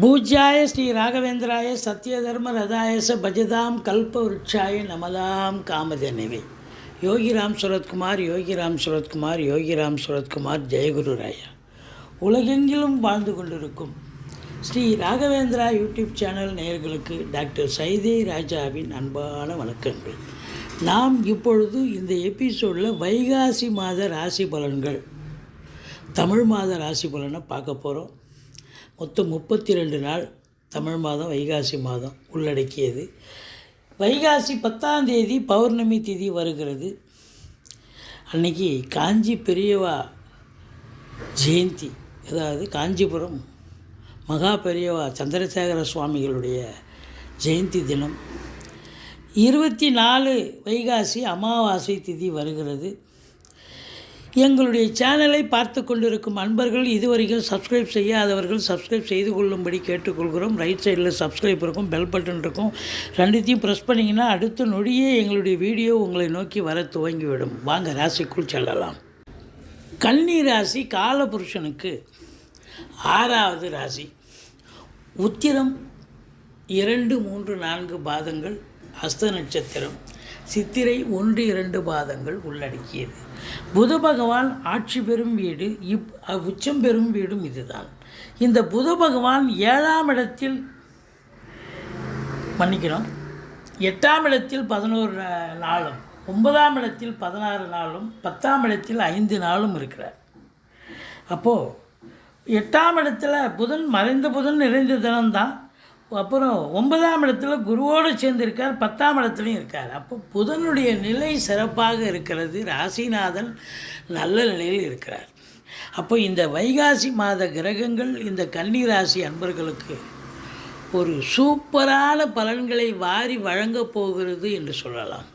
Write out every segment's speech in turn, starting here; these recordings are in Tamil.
பூஜ்யாய ஸ்ரீ ராகவேந்திராய சத்யதர்ம ரதாயச பஜதாம் கல்ப விருட்சாய நமதாம் காமதேனவே. யோகிராம் சுரத்குமார் யோகிராம் சுரத்குமார் யோகிராம் சுரத்குமார் ஜெயகுரு ராயா உலகெங்கிலும் வாழ்ந்து கொண்டிருக்கும் ஸ்ரீ ராகவேந்திரா யூடியூப் சேனல் நேயர்களுக்கு டாக்டர் சைதே ராஜாவின் அன்பான வணக்கங்கள். நாம் இப்பொழுது இந்த எபிசோடில் வைகாசி மாத ராசி பலன்கள் தமிழ் மாத ராசி பலனை பார்க்க போகிறோம் மொத்தம் முப்பத்தி ரெண்டு நாள் தமிழ் மாதம் வைகாசி மாதம் உள்ளடக்கியது. வைகாசி பத்தாம் தேதி பௌர்ணமி திதி வருகிறது. அன்னைக்கு காஞ்சி பெரியவா ஜெயந்தி அதாவது காஞ்சிபுரம் மகா பெரியவா சந்திரசேகர சுவாமிகளுடைய ஜெயந்தி தினம். இருபத்தி நாலு வைகாசி அமாவாசை திதி வருகிறது. எங்களுடைய சேனலை பார்த்து கொண்டிருக்கும் அன்பர்கள் இதுவரைக்கும் சப்ஸ்கிரைப் செய்யாதவர்கள் சப்ஸ்கிரைப் செய்து கொள்ளும்படி கேட்டுக்கொள்கிறோம். ரைட் சைடில் சப்ஸ்கிரைப் இருக்கும் பெல் பட்டன் இருக்கும். ரெண்டுத்தையும் ப்ரெஸ் பண்ணிங்கன்னா அடுத்த நொடியே எங்களுடைய வீடியோ உங்களை நோக்கி வர துவங்கிவிடும். வாங்க ராசிக்குள் செல்லலாம். கன்னி ராசி காலபுருஷனுக்கு ஆறாவது ராசி. உத்திரம் இரண்டு மூன்று நான்கு பாதங்கள் அஸ்த நட்சத்திரம். சித்திரை ஒன்று இரண்டு பாதங்கள் உள்ளடக்கியது. புத பகவான் ஆட்சி பெறும் வீடு இப் உச்சம் பெறும் வீடும் இதுதான். இந்த புத பகவான் ஏழாம் இடத்தில் மன்னிக்கிறோம் எட்டாம் இடத்தில் பதினோரு நாளும் ஒன்பதாம் இடத்தில் பதினாறு நாளும் பத்தாம் இடத்தில் ஐந்து நாளும் இருக்கிறார். அப்போது எட்டாம் இடத்துல புதன் மறைந்த புதன் நிறைந்த தினம்தான் அப்புறம் ஒன்பதாம் இடத்துல குருவோடு சேர்ந்து இருக்கார் பத்தாம் இடத்துலையும் இருக்கார். அப்போ புதனுடைய நிலை சிறப்பாக இருக்கிறது. ராசிநாதன் நல்ல நிலையில் இருக்கிறார். அப்போ இந்த வைகாசி மாத கிரகங்கள் இந்த கன்னி ராசி அன்பர்களுக்கு ஒரு சூப்பரான பலன்களை வாரி வழங்கப் போகிறது என்று சொல்லலாம்.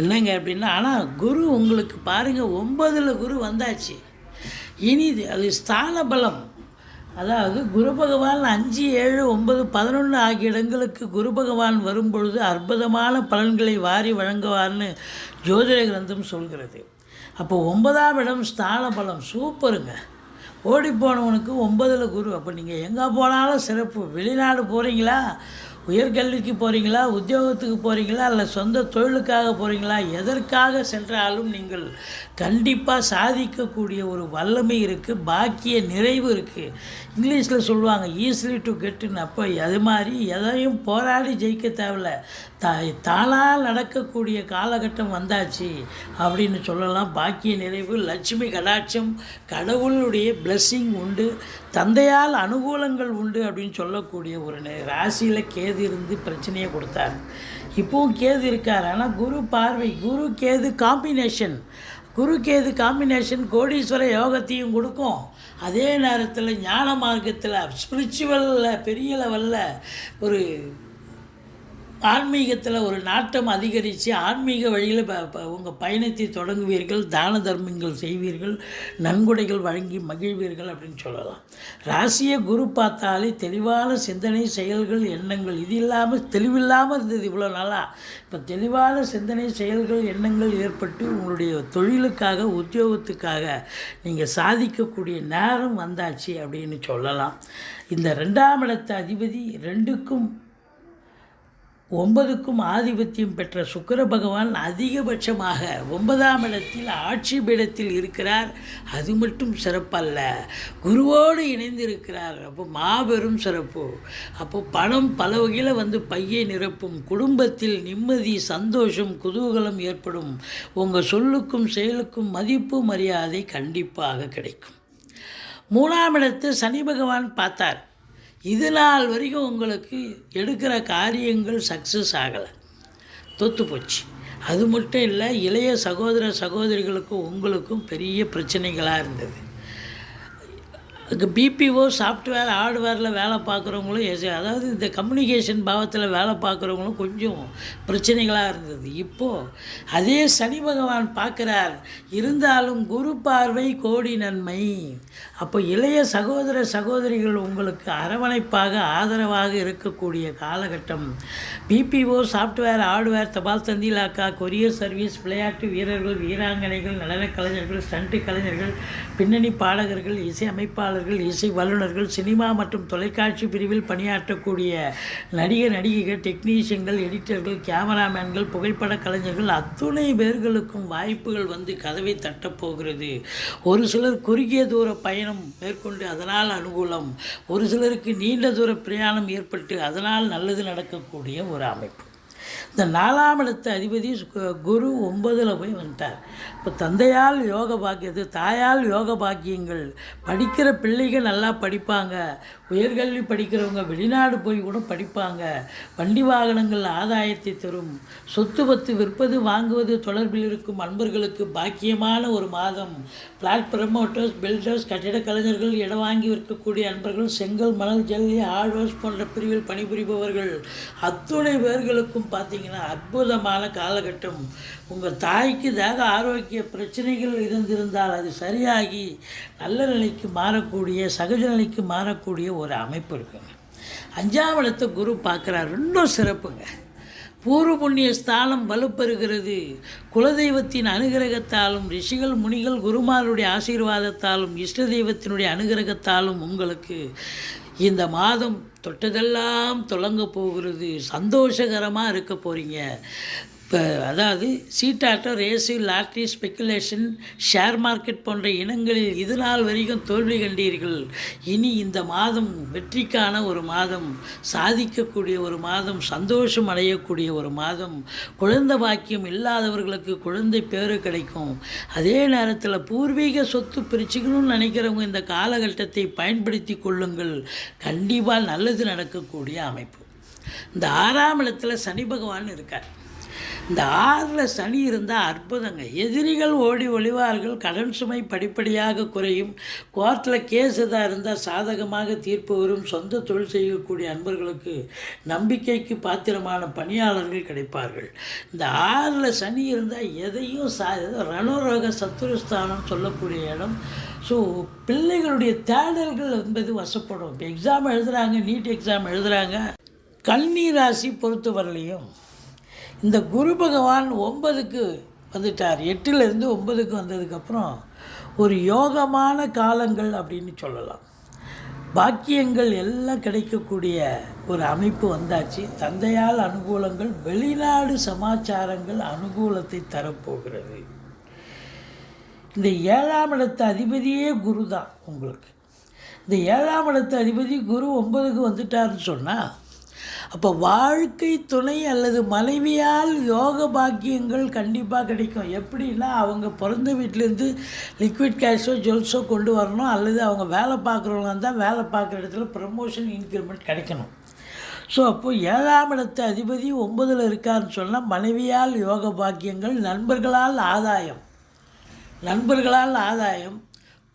என்னங்க அப்படின்னா ஆனால் குரு உங்களுக்கு பாருங்கள் ஒன்பதில் குரு வந்தாச்சு. இனி அது ஸ்தான பலம் அதாவது குரு பகவான் அஞ்சு ஏழு ஒன்பது பதினொன்று ஆகிய இடங்களுக்கு குரு பகவான் வரும்பொழுது அற்புதமான பலன்களை வாரி வழங்குவார்னு ஜோதிட கிரந்தம் சொல்கிறது. அப்போ ஒன்பதாம் இடம் ஸ்தான பலம். சூப்பருங்க. ஓடி போனவனுக்கு ஒன்பதில் குரு. அப்போ நீங்கள் எங்கே போனாலும் சிறப்பு. வெளிநாடு போகிறீங்களா உயர்கல்விக்கு போகிறீங்களா உத்தியோகத்துக்கு போகிறீங்களா இல்லை சொந்த தொழிலுக்காக போகிறீங்களா எதற்காக சென்றாலும் நீங்கள் கண்டிப்பாக சாதிக்கக்கூடிய ஒரு வல்லமை இருக்குது பாக்கிய நிறைவு இருக்குது இங்கிலீஷில் சொல்லுவாங்க ஈஸிலி டு கெட்டுன்னு அப்போ அது மாதிரி எதையும் போராடி ஜெயிக்க தேவையில்ல. தா தானாக நடக்கக்கூடிய காலகட்டம் வந்தாச்சு அப்படின்னு சொல்லலாம். பாக்கிய நிறைவு லட்சுமி கடாட்சம் கடவுளுடைய பிளஸ்ஸிங் உண்டு தந்தையால் அனுகூலங்கள் உண்டு அப்படின்னு சொல்லக்கூடிய ஒரு ராசியில் கேது இருந்து பிரச்சனையை கொடுத்தார். இப்போவும் கேது இருக்கார். ஆனால் குரு பார்வை குரு கேது காம்பினேஷன் குரு கேது காம்பினேஷன் கோடீஸ்வர யோகத்தையும் கொடுக்கும். அதே நேரத்தில் ஞான மார்க்கத்தில் ஸ்பிரிச்சுவலில் பெரிய லெவலில் ஒரு ஆன்மீகத்தில் ஒரு நாட்டம் அதிகரித்து ஆன்மீக வழியில் ப ப உங்கள் பயணத்தை தொடங்குவீர்கள் தான தர்மங்கள் செய்வீர்கள் நன்கொடைகள் வழங்கி மகிழ்வீர்கள் அப்படின்னு சொல்லலாம். ராசியை குரு பார்த்தாலே தெளிவான சிந்தனை செயல்கள் எண்ணங்கள் இது இல்லாமல் தெளிவில்லாமல் இருந்தது இவ்வளோ நாளாக இப்போ தெளிவான சிந்தனை செயல்கள் எண்ணங்கள் ஏற்பட்டு உங்களுடைய தொழிலுக்காக உத்தியோகத்துக்காக நீங்கள் சாதிக்கக்கூடிய நேரம் வந்தாச்சு அப்படின்னு சொல்லலாம். இந்த ரெண்டாம் இடத்து அதிபதி ரெண்டுக்கும் ஒன்பதுக்கும் ஆதிபத்தியம் பெற்ற சுக்கர பகவான் அதிகபட்சமாக ஒன்பதாம் இடத்தில் ஆட்சிபீடத்தில் இருக்கிறார். அது மட்டும் சிறப்பல்ல. குருவோடு இணைந்து இருக்கிறார் அப்போ மாபெரும் சிறப்பு. அப்போ பணம் பல வகையில் வந்து பையை நிரப்பும். குடும்பத்தில் நிம்மதி சந்தோஷம் குதூகலம் ஏற்படும். உங்கள் சொல்லுக்கும் செயலுக்கும் மதிப்பு மரியாதை கண்டிப்பாக கிடைக்கும். மூணாம் இடத்து சனி பகவான் பார்த்தார். இது நாள் வரைக்கும் உங்களுக்கு எடுக்கிற காரியங்கள் சக்ஸஸ் ஆகலை. தொத்து போச்சு. அது மட்டும் இல்லை இளைய சகோதர சகோதரிகளுக்கும் உங்களுக்கும் பெரிய பிரச்சனைகளாக இருந்தது. பிபிஓ சாஃப்ட்வேர் ஹார்ட்வேரில் வேலை பார்க்குறவங்களும் எஸ்- அதாவது இந்த கம்யூனிகேஷன் பாவத்தில் வேலை பார்க்குறவங்களும் கொஞ்சம் பிரச்சனைகளாக இருந்தது. இப்போது அதே சனி பகவான் பார்க்குறார். இருந்தாலும் குரு பார்வை கோடி நன்மை. அப்போ இளைய சகோதர சகோதரிகள் உங்களுக்கு அரவணைப்பாக ஆதரவாக இருக்கக்கூடிய காலகட்டம். பிபிஓ சாஃப்ட்வேர் ஹார்ட்வேர் தபால் தந்திலாக்கா கொரியர் சர்வீஸ் விளையாட்டு வீரர்கள் வீராங்கனைகள் நடனக் கலைஞர்கள் ஸ்டண்ட் கலைஞர்கள் பின்னணி பாடகர்கள் இசை அமைப்பாளர்கள் இசையமைப்பாளர்கள் இசை வல்லுநர்கள் சினிமா மற்றும் தொலைக்காட்சி பிரிவில் பணியாற்றக்கூடிய நடிகர் நடிகைகள் டெக்னீஷியன்கள் எடிட்டர்கள் கேமராமேன்கள் புகைப்பட கலைஞர்கள் அத்துணை பேர்களுக்கும் வாய்ப்புகள் வந்து கதவை தட்டப்போகிறது ஒரு சிலர் குறுகிய தூர பயணம் மேற்கொண்டு அதனால் அனுகூலம் ஒரு சிலருக்கு நீண்ட தூர பிரயாணம் ஏற்பட்டு அதனால் நல்லது நடக்கக்கூடிய ஒரு அமைப்பு. இந்த நாலாம் இடத்த அதிபதி குரு ஒன்பதில் போய் வந்துட்டார். இப்போ தந்தையால் யோக பாக்கியது தாயால் யோக பாக்கியங்கள். படிக்கிற பிள்ளைகள் நல்லா படிப்பாங்க. உயர்கல்வி படிக்கிறவங்க வெளிநாடு போய் கூட படிப்பாங்க. வண்டி வாகனங்கள் ஆதாயத்தை தரும். சொத்து பத்து விற்பது வாங்குவது தொடர்பில் இருக்கும் அன்பர்களுக்கு பாக்கியமான ஒரு மாதம். பிளாட் ப்ரமோட்டர்ஸ் பில்டர்ஸ் கட்டிடக் கலைஞர்கள் இடம் வாங்கி விற்கக்கூடிய அன்பர்கள் செங்கல் மணல் ஜல்லி ஆழ்வாஸ் போன்ற பிரிவில் பணிபுரிபவர்கள். அத்துணை பேர்களுக்கும் பார்த்தீங்கன்னா பார்த்தீங்கன்னா அற்புதமான காலகட்டம். உங்கள் தாய்க்கு தேக ஆரோக்கிய பிரச்சனைகள் இருந்திருந்தால் அது சரியாகி நல்ல நிலைக்கு மாறக்கூடிய சகஜ நிலைக்கு மாறக்கூடிய ஒரு அமைப்பு இருக்குங்க. அஞ்சாம் இடத்தை குரு பார்க்குறார். இன்னும் சிறப்புங்க. பூர்வ புண்ணிய ஸ்தானம் வலுப்பெறுகிறது. குலதெய்வத்தின் அனுகிரகத்தாலும் ரிஷிகள் முனிகள் குருமாருடைய ஆசீர்வாதத்தாலும் இஷ்ட தெய்வத்தினுடைய அனுகிரகத்தாலும் உங்களுக்கு இந்த மாதம் தொட்டதெல்லாம் தொடங்க போகிறது. சந்தோஷகரமாக இருக்க போகிறீங்க இப்போ அதாவது சீட்டாட்டம் race lottery speculation share market போன்ற இனங்களில் இது நாள் வரைக்கும் தோல்வி கண்டீர்கள். இனி இந்த மாதம் வெற்றிக்கான ஒரு மாதம் சாதிக்கக்கூடிய ஒரு மாதம் சந்தோஷம் அடையக்கூடிய ஒரு மாதம் குழந்தை பாக்கியம் இல்லாதவர்களுக்கு குழந்தை பேரு கிடைக்கும். அதே நேரத்தில் பூர்வீக சொத்து பிரிச்சுக்கணும்னு நினைக்கிறவங்க இந்த காலகட்டத்தை பயன்படுத்தி கொள்ளுங்கள். கண்டிப்பாக நல்லது நடக்கக்கூடிய அமைப்பு. இந்த ஆறாம் இடத்துல சனி பகவான் இருக்கார். இந்த ஆறில் சனி இருந்தால் அற்புதங்க. எதிரிகள் ஓடி ஒளிவார்கள் கடன் சுமை படிப்படியாக குறையும். கோர்ட்டில் கேஸ் எதாக இருந்தால் சாதகமாக தீர்ப்பு வரும். சொந்த தொழில் செய்யக்கூடிய அன்பர்களுக்கு நம்பிக்கைக்கு பாத்திரமான பணியாளர்கள் கிடைப்பார்கள். இந்த ஆறில் சனி இருந்தால் எதையும் சா ரணரோக சத்துருஸ்தானம் சொல்லக்கூடிய இடம். ஸோ பிள்ளைகளுடைய தேடல்கள் என்பது வசப்படும். இப்போ எக்ஸாம் எழுதுகிறாங்க நீட் எக்ஸாம் எழுதுகிறாங்க கன்னி ராசி பொறுத்தவரையிலையும் இந்த குரு பகவான் ஒன்பதுக்கு வந்துட்டார். எட்டுலேருந்து ஒன்பதுக்கு வந்ததுக்கப்புறம் ஒரு யோகமான காலங்கள் அப்படின்னு சொல்லலாம். பாக்கியங்கள் எல்லாம் கிடைக்கக்கூடிய ஒரு அமைப்பு வந்தாச்சு. தந்தையால் அனுகூலங்கள் வெளிநாடு சமாச்சாரங்கள் அனுகூலத்தை தரப்போகிறது. இந்த ஏழாம் இடத்து அதிபதியே குரு தான் உங்களுக்கு. இந்த ஏழாம் இடத்து அதிபதி குரு ஒன்பதுக்கு வந்துட்டாருன்னு சொன்னால் அப்போ வாழ்க்கை துணை அல்லது மனைவியால் யோக பாக்கியங்கள் கண்டிப்பாக கிடைக்கும். எப்படின்னா அவங்க பிறந்த வீட்டிலேருந்து லிக்விட் கேஷோ ஜுவல்ஸோ கொண்டு வரணும். அல்லது அவங்க வேலை பார்க்குறவங்க இருந்தால் வேலை பார்க்குற இடத்துல ப்ரமோஷன் இன்க்ரிமெண்ட் கிடைக்கணும். ஸோ அப்போது ஏழாம் இடத்து அதிபதி ஒன்பதில் இருக்காருன்னு சொன்னால் மனைவியால் யோக பாக்கியங்கள் நண்பர்களால் ஆதாயம். நண்பர்களால் ஆதாயம்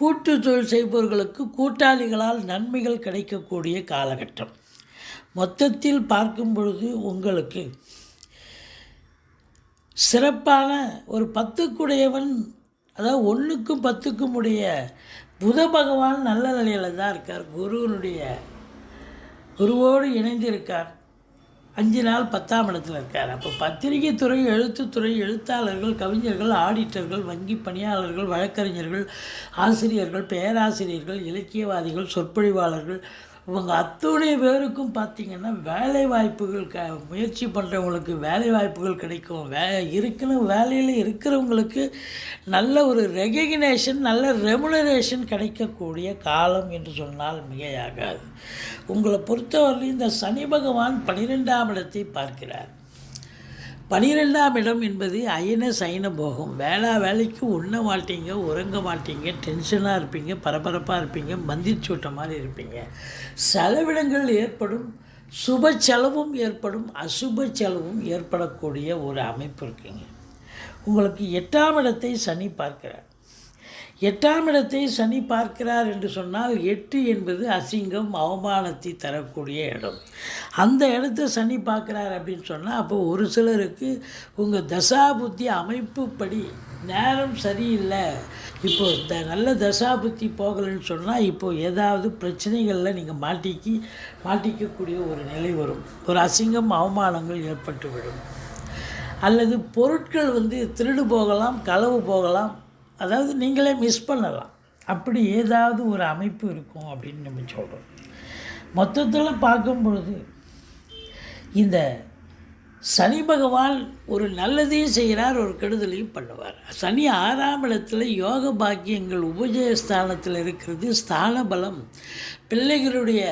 கூட்டு தொழில் செய்பவர்களுக்கு கூட்டாளிகளால் நன்மைகள் கிடைக்கக்கூடிய காலகட்டம். மொத்தத்தில் பார்க்கும் பொழுது உங்களுக்கு சிறப்பான ஒரு பத்துக்குடையவன் அதாவது ஒன்றுக்கும் பத்துக்கும் உடைய புத பகவான் நல்ல நிலையில் தான் இருக்கார். குருவனுடைய குருவோடு இணைந்து இருக்கார் அஞ்சு நாள் பத்தாம் இடத்தில் இருக்கார். அப்போ பத்திரிகை துறை எழுத்துத்துறை எழுத்தாளர்கள் கவிஞர்கள் ஆடிட்டர்கள் வங்கி பணியாளர்கள் வழக்கறிஞர்கள் ஆசிரியர்கள் பேராசிரியர்கள் இலக்கியவாதிகள் சொற்பொழிவாளர்கள் இவங்க அத்துணை பேருக்கும் பார்த்திங்கன்னா வேலை வாய்ப்புகள் க முயற்சி பண்ணுறவங்களுக்கு வேலை வாய்ப்புகள் கிடைக்கும். வே இருக்கிற வேலையில் இருக்கிறவங்களுக்கு நல்ல ஒரு ரெகக்னேஷன் நல்ல ரெமுனரேஷன் கிடைக்கக்கூடிய காலம் என்று சொன்னால் மிகையாகாது. உங்களை பொறுத்தவரையிலும் இந்த சனி பகவான் பன்னிரெண்டாம் இடத்தை பார்க்கிறார். பனிரெண்டாம் இடம் என்பது அயன சயன போகம் வேளா வேலைக்கு உண்ண மாட்டீங்க உறங்க மாட்டீங்க டென்ஷனாக இருப்பீங்க பரபரப்பாக இருப்பீங்க மந்திரிச்சூட்ட மாதிரி இருப்பீங்க. செலவிடங்கள் ஏற்படும் சுப செலவும் ஏற்படும் அசுப செலவும் ஏற்படக்கூடிய ஒரு அமைப்பு இருக்குங்க. உங்களுக்கு எட்டாம் இடத்தை சனி பார்க்கிறார். எட்டாம் இடத்தை சனி பார்க்கிறார் என்று சொன்னால் எட்டு என்பது அசிங்கம் அவமானத்தை தரக்கூடிய இடம். அந்த இடத்த சனி பார்க்குறார் அப்படின்னு சொன்னால் அப்போ ஒரு சிலருக்கு உங்கள் தசா புத்தி அமைப்புப்படி நேரம் சரியில்லை. இப்போ இந்த நல்ல தசா புத்தி போகலைன்னு சொன்னால் இப்போது ஏதாவது பிரச்சனைகளில் நீங்கள் மாட்டிக்கி மாட்டிக்கக்கூடிய ஒரு நிலை வரும். ஒரு அசிங்கம் அவமானங்கள் ஏற்பட்டுவிடும். அல்லது பொருட்கள் வந்து திருடு போகலாம் களவு போகலாம் அதாவது நீங்களே மிஸ் பண்ணலாம். அப்படி ஏதாவது ஒரு அமைப்பு இருக்கும் அப்படின்னு நம்ம சொல்கிறோம் மொத்தத்தில் பார்க்கும்பொழுது இந்த சனி பகவான் ஒரு நல்லதையும் செய்கிறார் ஒரு கெடுதலையும் பண்ணுவார். சனி ஆறாம் இடத்துல யோக பாக்கியங்கள் உபஜய ஸ்தானத்தில் இருக்கிறது ஸ்தான பலம். பிள்ளைகளுடைய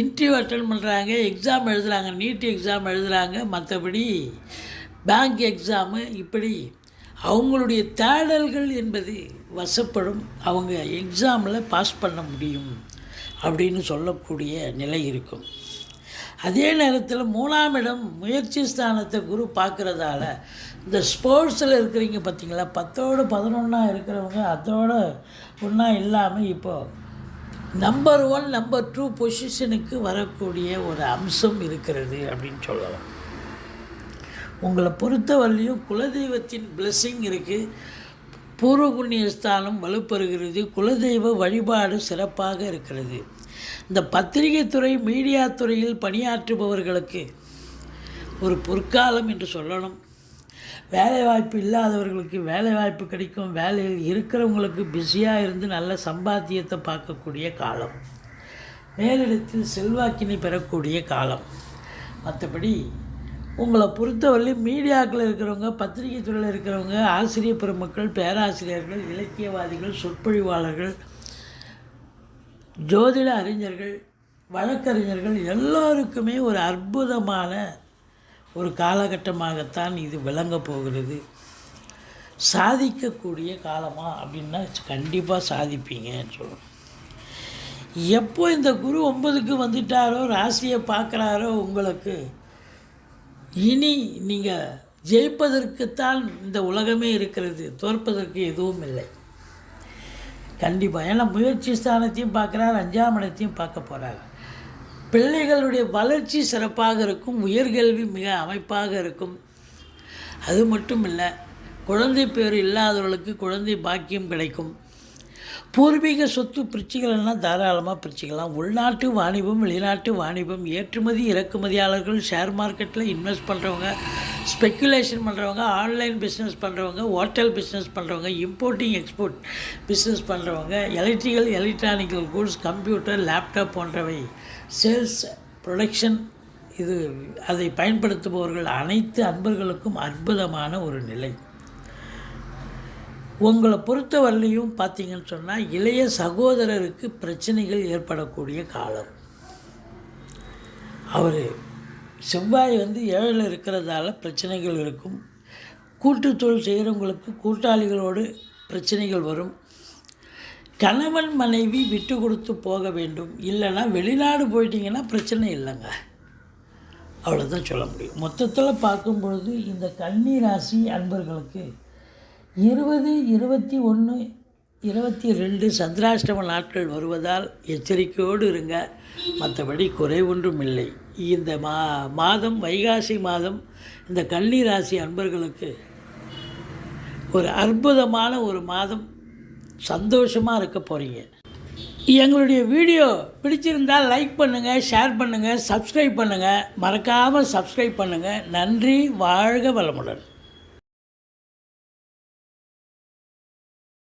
இன்டர்வியூ அட்டன் பண்ணுறாங்க எக்ஸாம் எழுதுகிறாங்க நீட் எக்ஸாம் எழுதுகிறாங்க மற்றபடி பேங்க் எக்ஸாமு இப்படி அவங்களுடைய தேடல்கள் என்பது வசப்படும். அவங்க எக்ஸாமில் பாஸ் பண்ண முடியும் அப்படின்னு சொல்லக்கூடிய நிலை இருக்கும். அதே நேரத்தில் மூணாம் இடம் முயற்சி ஸ்தானத்தை குரு பார்க்குறதால இந்த ஸ்போர்ட்ஸில் இருக்கிறீங்க பார்த்தீங்களா பத்தோடு பதினொன்றா இருக்கிறவங்க அதோட ஒன்றா இல்லாமல் இப்போது நம்பர் ஒன் நம்பர் டூ பொசிஷனுக்கு வரக்கூடிய ஒரு அம்சம் இருக்கிறது அப்படின்னு சொல்லலாம். உங்களை பொறுத்தவரையிலையும் குலதெய்வத்தின் பிளெஸ்ஸிங் இருக்குது பூர்வ புண்ணிய ஸ்தானம் வலுப்பெறுகிறது. குலதெய்வ வழிபாடு சிறப்பாக இருக்கிறது. இந்த பத்திரிகை துறை மீடியா துறையில் பணியாற்றுபவர்களுக்கு ஒரு பொற்காலம் என்று சொல்லணும். வேலைவாய்ப்பு இல்லாதவர்களுக்கு வேலைவாய்ப்பு கிடைக்கும். வேலையில் இருக்கிறவங்களுக்கு பிஸியாக இருந்து நல்ல சம்பாத்தியத்தை பார்க்கக்கூடிய காலம். மேலிடத்தில் செல்வாக்கினை பெறக்கூடிய காலம். மற்றபடி உங்களை பொறுத்தவரை மீடியாக்கில் இருக்கிறவங்க பத்திரிகை துறையில் இருக்கிறவங்க ஆசிரியர் பெருமக்கள் பேராசிரியர்கள் இலக்கியவாதிகள் சொற்பொழிவாளர்கள் ஜோதிட அறிஞர்கள் வழக்கறிஞர்கள் எல்லோருக்குமே ஒரு அற்புதமான ஒரு காலகட்டமாகத்தான் இது விளங்கப் போகிறது. சாதிக்கக்கூடிய காலமாக அப்படின்னா கண்டிப்பாக சாதிப்பீங்கன்னு சொல்லணும் எப்போ இந்த குரு ஒன்பதுக்கு வந்துட்டாரோ ராசியை பார்க்குறாரோ உங்களுக்கு இனி நீங்கள் ஜெயிப்பதற்குத்தான் இந்த உலகமே இருக்கிறது தோற்பதற்கு எதுவும் இல்லை. கண்டிப்பாக ஏன்னா முயற்சி ஸ்தானத்தையும் பார்க்குறாரு அஞ்சாம் இடத்தையும் பார்க்க போகிறார் பிள்ளைகளுடைய வளர்ச்சி சிறப்பாக இருக்கும் உயர்கல்வி மிக அமைப்பாக இருக்கும். அது மட்டும் இல்லை குழந்தை பேர் இல்லாதவர்களுக்கு குழந்தை பாக்கியம் கிடைக்கும். பூர்வீக சொத்து பிரிச்சுகளெல்லாம் தாராளமாக பிரிச்சுக்கலாம். உள்நாட்டு வாணிபம் வெளிநாட்டு வாணிபம் ஏற்றுமதி இறக்குமதியாளர்கள் ஷேர் மார்க்கெட்டில் இன்வெஸ்ட் பண்ணுறவங்க ஸ்பெக்குலேஷன் பண்ணுறவங்க ஆன்லைன் பிஸ்னஸ் பண்ணுறவங்க ஹோட்டல் பிஸ்னஸ் பண்ணுறவங்க இம்போர்ட்டிங் எக்ஸ்போர்ட் பிஸ்னஸ் பண்ணுறவங்க electrical electronical goods computer laptop போன்றவை. சேல்ஸ் ப்ரொடக்ஷன் இது அதை பயன்படுத்துபவர்கள் அனைத்து அன்பர்களுக்கும் அற்புதமான ஒரு நிலை. உங்களை பொறுத்தவரையிலையும் பார்த்தீங்கன்னு சொன்னால் இளைய சகோதரருக்கு பிரச்சனைகள் ஏற்படக்கூடிய காலம். அவர் செவ்வாய் வந்து ஏழில் இருக்கிறதால பிரச்சனைகள் இருக்கும். கூட்டு தொழில் செய்கிறவங்களுக்கு கூட்டாளிகளோடு பிரச்சனைகள் வரும். கணவன் மனைவி விட்டு கொடுத்து போக வேண்டும். இல்லைன்னா வெளிநாடு போயிட்டீங்கன்னா பிரச்சனை இல்லைங்க. அவ்வளோதான் சொல்ல முடியும். மொத்தத்தில் பார்க்கும் பொழுது இந்த கன்னி ராசி அன்பர்களுக்கு இருபது இருபத்தி ஒன்று இருபத்தி ரெண்டு சந்திராஷ்டம நாட்கள் வருவதால் எச்சரிக்கையோடு இருங்க. மற்றபடி குறை ஒன்றும் இல்லை. இந்த மா மாதம் வைகாசி மாதம் இந்த கன்னி ராசி அன்பர்களுக்கு ஒரு அற்புதமான ஒரு மாதம் சந்தோஷமாக இருக்க போகிறீங்க எங்களுடைய வீடியோ பிடிச்சிருந்தால் லைக் பண்ணுங்கள் ஷேர் பண்ணுங்கள் சப்ஸ்கிரைப் பண்ணுங்கள் மறக்காமல் சப்ஸ்கிரைப் பண்ணுங்கள் நன்றி வாழ்க வளமுடன்.